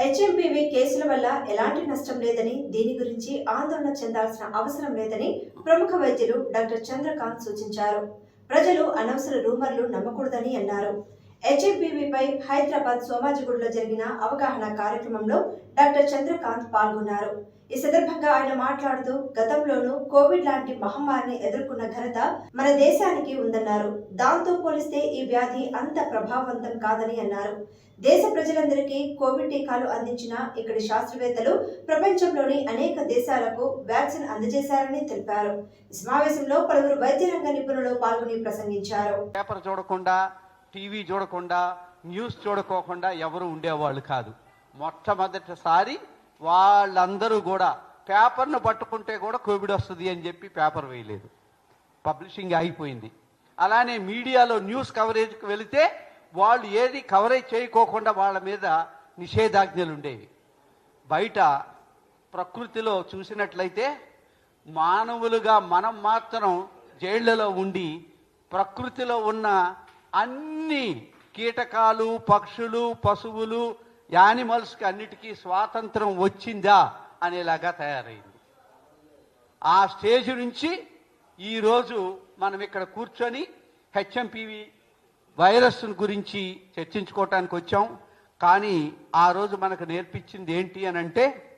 HMPV కేసుల వల్ల ఎలాంటి నష్టం లేదని దీని గురించి ఆందోళన చెందాల్సిన అవసరం లేదని ప్రముఖ వైద్యులు డాక్టర్ చంద్రకాంత్ సూచించారు. ప్రజలు అనవసర రూమర్లు నమ్మకూడదని అన్నారు. హెచ్ఎంపీవీపై హైదరాబాద్ సోమాజిగూడలో జరిగిన అవగాహన కార్యక్రమంలో డాక్టర్ చంద్రకాంత్ పాల్గొన్నారు. ఈ సందర్భంగా ఆయన మాట్లాడుతూ గతంలోనూ కోవిడ్ లాంటి మహమ్మారిని ఎదుర్కొన్న ఘనత మన దేశానికి ఉందన్నారు. దాంతో పోలిస్తే ఈ వ్యాధి అంత ప్రభావవంతం కాదని అన్నారు. దేశ ప్రజలందరికీ కోవిడ్ టీకాలు అందించిన ఇక్కడి శాస్త్రవేత్తలు ప్రపంచంలోని అనేక దేశాలకు వ్యాక్సిన్ అందజేశారని తెలిపారు. ఈ సమావేశంలో పలువురు వైద్య రంగ నిపుణులు పాల్గొని ప్రసంగించారు. పేపర్ చూడకుండా టీవీ చూడకుండా న్యూస్ చూడకోకుండా ఎవరు ఉండేవాళ్ళు కాదు. మొట్టమొదటిసారి వాళ్ళందరూ కూడా పేపర్ను పట్టుకుంటే కూడా కోవిడ్ వస్తుంది అని చెప్పి పేపర్ వేయలేదు. పబ్లిషింగ్ అయిపోయింది. అలానే మీడియాలో న్యూస్ కవరేజ్కి వెళితే వాళ్ళు ఏది కవరేజ్ చేయకోకుండా వాళ్ళ మీద నిషేధాజ్ఞలు ఉండేవి. బయట ప్రకృతిలో చూసినట్లయితే మానవులుగా మనం మాత్రం జైళ్ళలో ఉండి ప్రకృతిలో ఉన్న అన్ని కీటకాలు పక్షులు పశువులు యానిమల్స్కి అన్నిటికీ స్వాతంత్రం వచ్చిందా అనేలాగా తయారైంది. ఆ స్టేజ్ నుంచి ఈరోజు మనం ఇక్కడ కూర్చొని హెచ్ఎంపివి వైరస్ గురించి చర్చించుకోవటానికి వచ్చాం. కానీ ఆ రోజు మనకు నేర్పించింది ఏంటి అని అంటే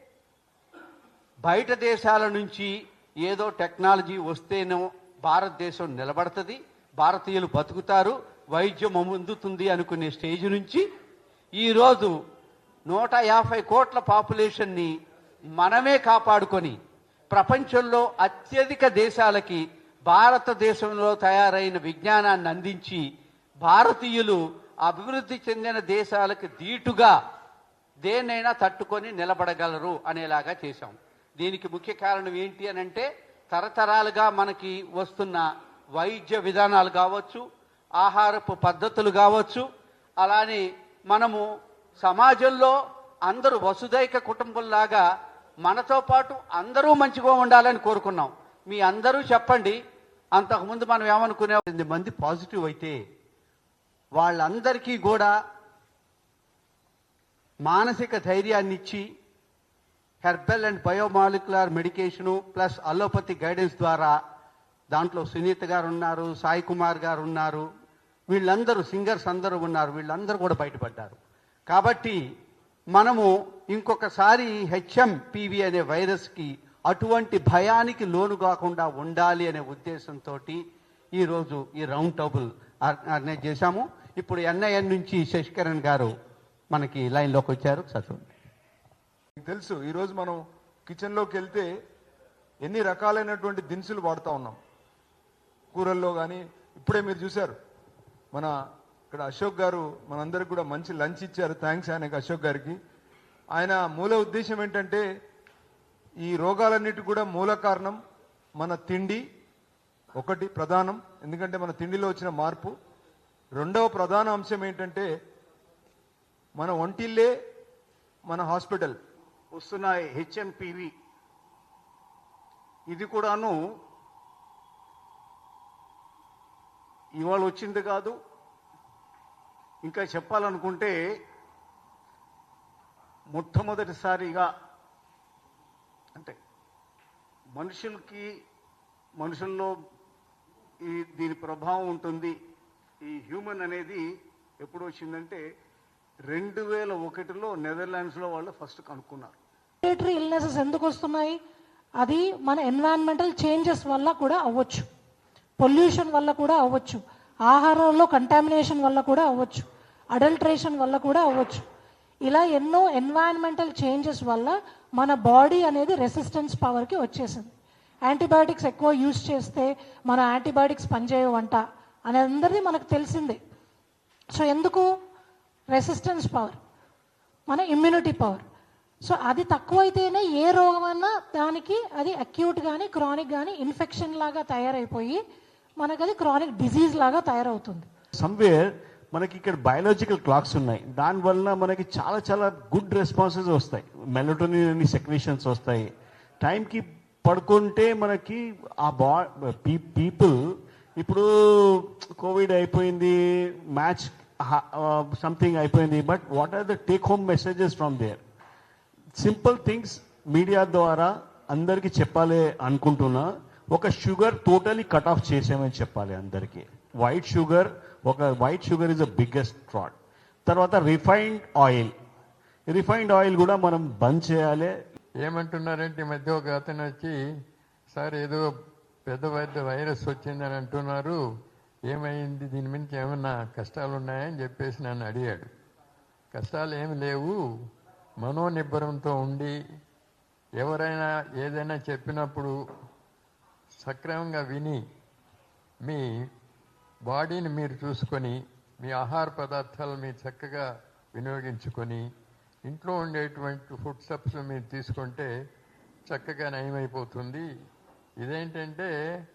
బయట దేశాల నుంచి ఏదో టెక్నాలజీ వస్తేనో భారతదేశం నిలబడుతుంది భారతీయులు బతుకుతారు వైద్యం అందుతుంది అనుకునే స్టేజ్ నుంచి ఈరోజు నూట యాభై కోట్ల పాపులేషన్ని మనమే కాపాడుకొని ప్రపంచంలో అత్యధిక దేశాలకి భారతదేశంలో తయారైన విజ్ఞానాన్ని అందించి భారతీయులు అభివృద్ధి చెందిన దేశాలకు ధీటుగా దేన్నైనా తట్టుకొని నిలబడగలరు అనేలాగా చేశాం. దీనికి ముఖ్య కారణం ఏంటి అని అంటే తరతరాలుగా మనకి వస్తున్న వైద్య విధానాలు కావచ్చు ఆహారపు పద్ధతులు కావచ్చు అలానే మనము సమాజంలో అందరూ వసుదైక కుటుంబంలాగా మనతో పాటు అందరూ మంచిగా ఉండాలని కోరుకున్నాం. మీ అందరూ చెప్పండి అంతకుముందు మనం ఏమనుకునే ఎనిమిది మంది పాజిటివ్ అయితే వాళ్ళందరికీ కూడా మానసిక ధైర్యాన్ని ఇచ్చి herbal and biomolecular medication plus allopathy guidance ద్వారా దాంట్లో సునీత గారు ఉన్నారు సాయి కుమార్ గారు ఉన్నారు. వీళ్ళందరూ సింగర్స్ అందరూ ఉన్నారు వీళ్ళందరూ కూడా బయటపడ్డారు. కాబట్టి మనము ఇంకొకసారి హెచ్ఎంపివి అనే వైరస్కి అటువంటి భయానికి లోను కాకుండా ఉండాలి అనే ఉద్దేశంతో ఈరోజు ఈ రౌండ్ టేబుల్ ఆర్గనైజ్ చేశాము. ఇప్పుడు ఎన్ఐఎన్ నుంచి శశికరణ్ గారు మనకి లైన్లోకి వచ్చారు. చదువు తెలుసు ఈరోజు మనం కిచెన్లోకి వెళ్తే ఎన్ని రకాలైనటువంటి దినుసులు వాడుతూ ఉన్నాం. కూరల్లో కానీ ఇప్పుడే మీరు చూశారు. మన ఇక్కడ అశోక్ గారు మనందరికి కూడా మంచి లంచ్ ఇచ్చారు. థ్యాంక్స్ ఆయనకి అశోక్ గారికి. ఆయన మూల ఉద్దేశం ఏంటంటే ఈ రోగాలన్నిటి కూడా మూల కారణం మన తిండి ఒకటి ప్రధానం. ఎందుకంటే మన తిండిలో వచ్చిన మార్పు. రెండవ ప్రధాన అంశం ఏంటంటే మన ఒంటిల్లే మన హాస్పిటల్. వస్తున్న హెచ్ఎంపివి. ఇది కూడాను ఇవాళ వచ్చింది కాదు. ఇంకా చెప్పాలనుకుంటే మొట్టమొదటిసారిగా అంటే మనుషులకి మనుషుల్లో ఈ దీని ప్రభావం ఉంటుంది. ఈ హ్యూమన్ అనేది ఎప్పుడు వచ్చిందంటే రెండు వేల ఒకటిలో నెదర్లాండ్స్లో వాళ్ళు ఫస్ట్ కనుక్కున్నారు. రెస్పిరేటరీ ఇల్నెసెస్ ఎందుకు వస్తున్నాయి అది మన ఎన్వైరన్మెంటల్ చేంజెస్ వల్ల కూడా అవ్వచ్చు. పొల్యూషన్ వల్ల కూడా అవ్వచ్చు. ఆహారంలో కంటామినేషన్ వల్ల కూడా అవ్వచ్చు. అడల్ట్రేషన్ వల్ల కూడా అవ్వచ్చు. ఇలా ఎన్నో ఎన్వైరన్మెంటల్ చేంజెస్ వల్ల మన బాడీ అనేది రెసిస్టెన్స్ పవర్కి వచ్చేసింది. యాంటీబయాటిక్స్ ఎక్కువ యూజ్ చేస్తే మన యాంటీబయాటిక్స్ పనిచేయవంట అని అందరిది మనకు తెలిసిందే. సో ఎందుకు? రెసిస్టెన్స్ పవర్ మన ఇమ్యూనిటీ పవర్ సో అది తక్కువైతేనే ఏ రోగమన్నా దానికి అది అక్యూట్ కానీ క్రానిక్ కానీ ఇన్ఫెక్షన్ లాగా తయారైపోయి మనకు అది క్రానిక్ డిజీజ్ లాగా తయారవుతుంది. సమ్వేర్ మనకి ఇక్కడ బయాలజికల్ క్లాక్స్ ఉన్నాయి. దానివల్ల మనకి చాలా చాలా గుడ్ రెస్పాన్సెస్ వస్తాయి. మెలటోనిన్ అని సెక్రేషన్స్ వస్తాయి. టైంకి పడుకుంటే మనకి ఆ బా పీపుల్ ఇప్పుడు కోవిడ్ అయిపోయింది మ్యాచ్ సంథింగ్ అయిపోయింది but what are the take home messages from there simple things media ద్వారా అందరికీ చెప్పాలి అనుకుంటున్నా. ఒక షుగర్ టోటలీ కట్ ఆఫ్ చేసామని చెప్పాలి అందరికీ. వైట్ షుగర్ ఒక white sugar is the biggest fraud తర్వాత రిఫైన్డ్ ఆయిల్ రిఫైన్డ్ ఆయిల్ కూడా మనం బంద్ చేయాలి. ఏమంటున్నారంటే ఈ మధ్య ఒక అతను వచ్చి సార్ ఏదో పెద్ద పెద్ద వైరస్ వచ్చిందని అంటున్నారు. ఏమైంది? దీని మించి ఏమన్నా కష్టాలు ఉన్నాయని చెప్పేసి నన్ను అడిగాడు. కష్టాలు ఏమి లేవు. మనోనిబ్బరంతో ఉండి ఎవరైనా ఏదైనా చెప్పినప్పుడు సక్రమంగా విని మీ బాడీని మీరు చూసుకొని మీ ఆహార పదార్థాలు మీరు చక్కగా వినియోగించుకొని ఇంట్లో ఉండేటువంటి ఫుడ్ స్టెప్స్ మీరు తీసుకుంటే చక్కగా నయమైపోతుంది. ఇదేంటంటే